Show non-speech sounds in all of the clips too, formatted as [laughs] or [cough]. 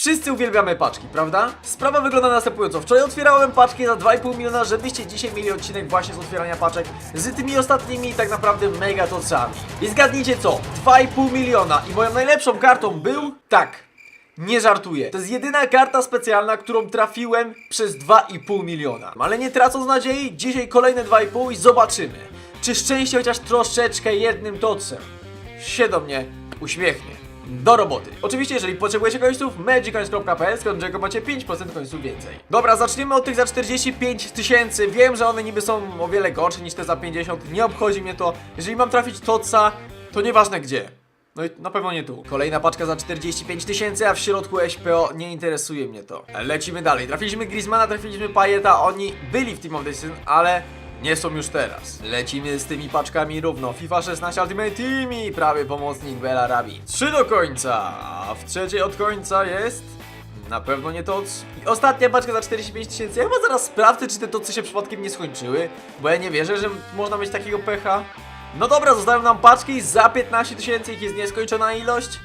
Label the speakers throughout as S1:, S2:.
S1: Wszyscy uwielbiamy paczki, prawda? Sprawa wygląda następująco. Wczoraj otwierałem paczki za 2,5 miliona, żebyście dzisiaj mieli odcinek właśnie z otwierania paczek z tymi ostatnimi tak naprawdę mega tocami. I zgadnijcie co? 2,5 miliona i moją najlepszą kartą był... Tak, nie żartuję. To jest jedyna karta specjalna, którą trafiłem przez 2,5 miliona. Ale nie tracąc nadziei, dzisiaj kolejne 2,5 i zobaczymy, czy szczęście chociaż troszeczkę jednym tocem się do mnie uśmiechnie. Do roboty. Oczywiście, jeżeli potrzebujecie końców, magiccoins.pl, z którego macie 5% końców więcej. Dobra, zaczniemy od tych za 45 tysięcy. Wiem, że one niby są o wiele gorsze niż te za 50. Nie obchodzi mnie to. Jeżeli mam trafić toca, to nieważne gdzie. No i na pewno nie tu. Kolejna paczka za 45 tysięcy, a w środku SPO nie interesuje mnie to. Lecimy dalej. Trafiliśmy Griezmana, trafiliśmy Payeta, oni byli w Team of Season, ale nie są już teraz. Lecimy z tymi paczkami równo. FIFA 16 Ultimate Team i prawy pomocnik Bela Rabi. Trzy do końca, a w trzeciej od końca jest... Na pewno nie TOC. I ostatnia paczka za 45 tysięcy. Ja chyba zaraz sprawdzę, czy te TOCy się przypadkiem nie skończyły, bo ja nie wierzę, że można mieć takiego pecha. No dobra, zostają nam paczki za 15 tysięcy, ich jest nieskończona ilość.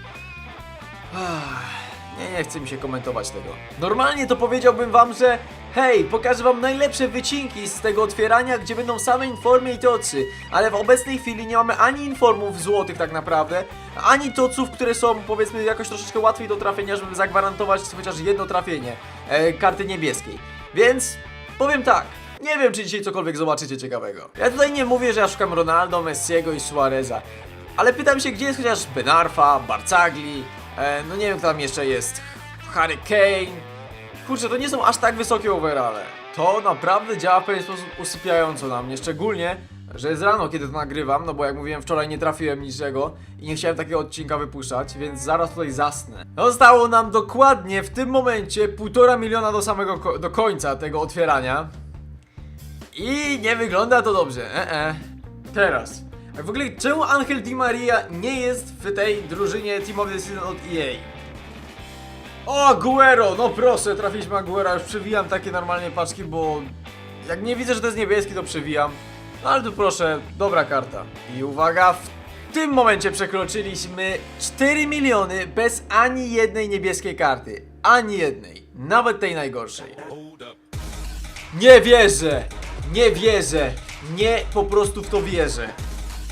S1: Ach, Nie, nie chce mi się komentować tego. Normalnie to powiedziałbym wam, że hej, pokażę wam najlepsze wycinki z tego otwierania, gdzie będą same informy i tocy, ale w obecnej chwili nie mamy ani informów złotych tak naprawdę, ani toców, które są powiedzmy jakoś troszeczkę łatwiej do trafienia, żeby zagwarantować chociaż jedno trafienie e, karty niebieskiej. Więc powiem tak, nie wiem, czy dzisiaj cokolwiek zobaczycie ciekawego. Ja tutaj nie mówię, że ja szukam Ronaldo, Messiego i Suareza. Ale pytam się, gdzie jest chociaż Benarfa, Barcagli, e, no nie wiem kto tam jeszcze jest, Harry Kane. Kurczę, to nie są aż tak wysokie overale. To naprawdę działa w pewien sposób usypiająco na mnie, szczególnie, że jest rano, kiedy to nagrywam, no bo jak mówiłem wczoraj nie trafiłem niczego i nie chciałem takiego odcinka wypuszczać, więc zaraz tutaj zasnę. Zostało nam dokładnie w tym momencie półtora miliona do samego ko- do końca tego otwierania. I nie wygląda to dobrze. E -e. Teraz. W ogóle czemu Angel Di Maria nie jest w tej drużynie Team of the Season od EA? O, Aguero! No proszę, trafiliśmy Aguera. Już przewijam takie normalnie paczki, bo jak nie widzę, że to jest niebieski, to przewijam. No ale tu proszę, dobra karta. I uwaga, w tym momencie przekroczyliśmy 4 miliony bez ani jednej niebieskiej karty. Ani jednej. Nawet tej najgorszej. Nie wierzę! Nie wierzę! Nie po prostu w to wierzę.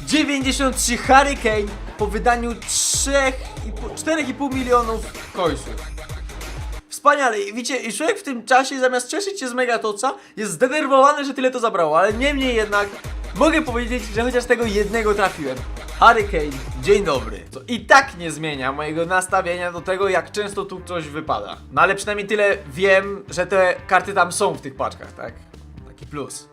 S1: 93 Harry Kane po wydaniu 4,5 milionów końców. Wspaniale, i widzicie, i człowiek w tym czasie zamiast cieszyć się z Megatoca jest zdenerwowany, że tyle to zabrało, ale niemniej jednak mogę powiedzieć, że chociaż tego jednego trafiłem. Harry Kane, dzień dobry. To i tak nie zmienia mojego nastawienia do tego, jak często tu coś wypada. No ale przynajmniej tyle wiem, że te karty tam są w tych paczkach, tak? Taki plus.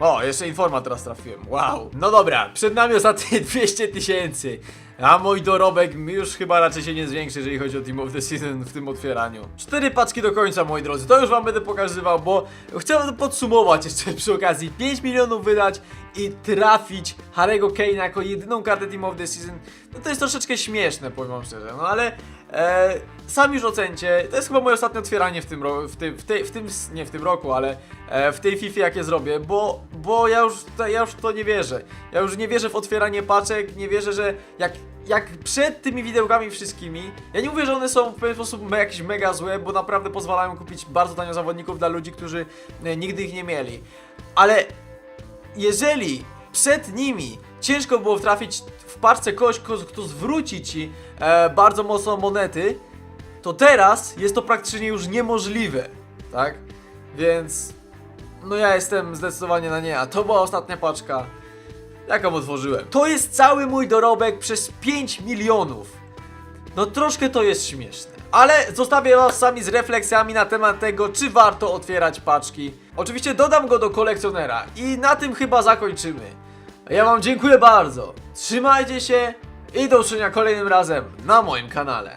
S1: O, jeszcze informa teraz trafiłem. Wow. No dobra, przed nami ostatnie [laughs] 200 tysięcy. A mój dorobek już chyba raczej się nie zwiększy, jeżeli chodzi o Team of the Season w tym otwieraniu. Cztery paczki do końca, moi drodzy. To już wam będę pokazywał, bo chcę podsumować jeszcze [laughs] przy okazji. 5 milionów wydać i trafić Harry'ego Kane'a jako jedyną kartę Team of the Season. No to jest troszeczkę śmieszne, powiem wam szczerze. No ale e, sami już ocencie. To jest chyba moje ostatnie otwieranie w tym roku, w w, w tym, nie w tym roku, ale e, w tej FIFA jakie zrobię, bo, bo ja już, ja już w to nie wierzę. Ja już nie wierzę w otwieranie paczek, nie wierzę, że jak jak przed tymi widełkami wszystkimi, ja nie mówię, że one są w pewien sposób me, jakieś mega złe, bo naprawdę pozwalają kupić bardzo tanio zawodników dla ludzi, którzy e, nigdy ich nie mieli. Ale jeżeli przed nimi ciężko było trafić w paczce kogoś, kto, kto zwróci ci e, bardzo mocno monety, to teraz jest to praktycznie już niemożliwe, tak? Więc no ja jestem zdecydowanie na nie, a to była ostatnia paczka jaką otworzyłem. To jest cały mój dorobek przez 5 milionów. No troszkę to jest śmieszne. Ale zostawię was sami z refleksjami na temat tego, czy warto otwierać paczki. Oczywiście dodam go do kolekcjonera i na tym chyba zakończymy. Ja wam dziękuję bardzo. Trzymajcie się i do usłyszenia kolejnym razem na moim kanale.